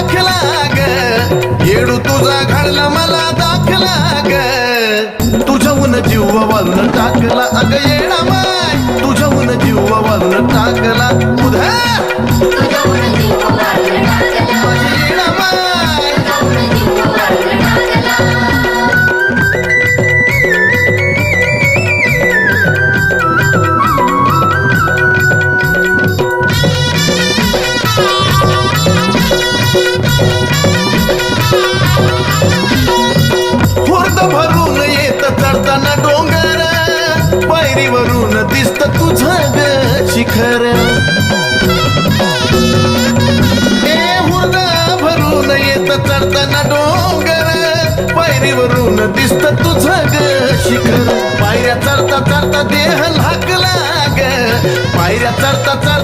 दाखला ग. येडू तुझा घालला मला दाखला ग. तुझ्याहून जीव वालून टाकला. अग येडा माय तुझ्याहून जीव वालून टाकला. उद्या. शिखर. ए हुर्द भरून येत चढताना डोंगर. पायरीवरून दिसत तुझं ग शिखर. पायऱ्या चढता चढता देह लागला ग. पायऱ्या चढता चढता